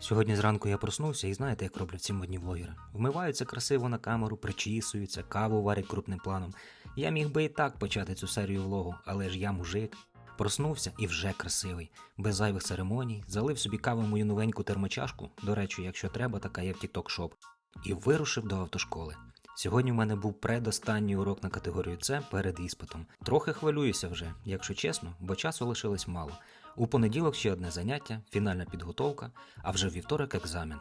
Сьогодні зранку я проснувся і знаєте, як роблять ці модні влогери. Вмиваються красиво на камеру, причісуються, каву варять крупним планом. Я міг би і так почати цю серію влогу, але ж я мужик. Проснувся і вже красивий, без зайвих церемоній, залив собі каву мою новеньку термочашку. До речі, якщо треба, така є в TikTok Shop, і вирушив до автошколи. Сьогодні в мене був предостанній урок на категорію С перед іспитом. Трохи хвилююся вже, якщо чесно, бо часу лишилось мало. У понеділок ще одне заняття, фінальна підготовка, а вже вівторок екзамен.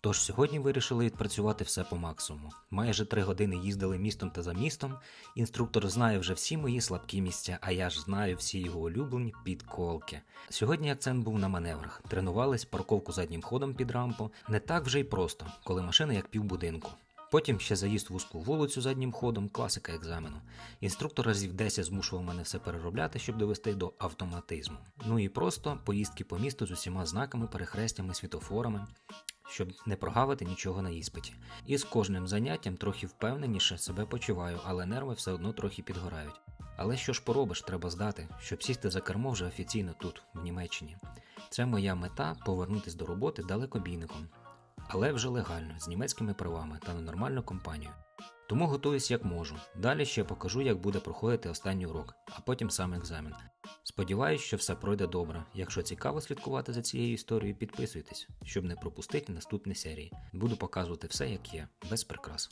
Тож сьогодні вирішили відпрацювати все по максимуму. Майже три години їздили містом та за містом. Інструктор знає вже всі мої слабкі місця, а я ж знаю всі його улюблені підколки. Сьогодні акцент був на маневрах. Тренувались парковку заднім ходом під рампу. Не так вже й просто, коли машина як півбудинку. Потім ще заїзд вузьку вулицю заднім ходом, класика екзамену. Інструктор разів 10 змушував мене все переробляти, щоб довести до автоматизму. Ну і просто поїздки по місту з усіма знаками, перехрестями, світофорами, щоб не прогавити нічого на іспиті. І з кожним заняттям трохи впевненіше себе почуваю, але нерви все одно трохи підгорають. Але що ж поробиш, треба здати, щоб сісти за кермо вже офіційно тут, в Німеччині. Це моя мета повернутися до роботи далекобійником, але вже легально, з німецькими правами та на нормальну компанію. Тому готуюсь як можу. Далі ще покажу, як буде проходити останній урок, а потім сам екзамен. Сподіваюсь, що все пройде добре. Якщо цікаво слідкувати за цією історією, підписуйтесь, щоб не пропустити наступні серії. Буду показувати все, як є, без прикрас.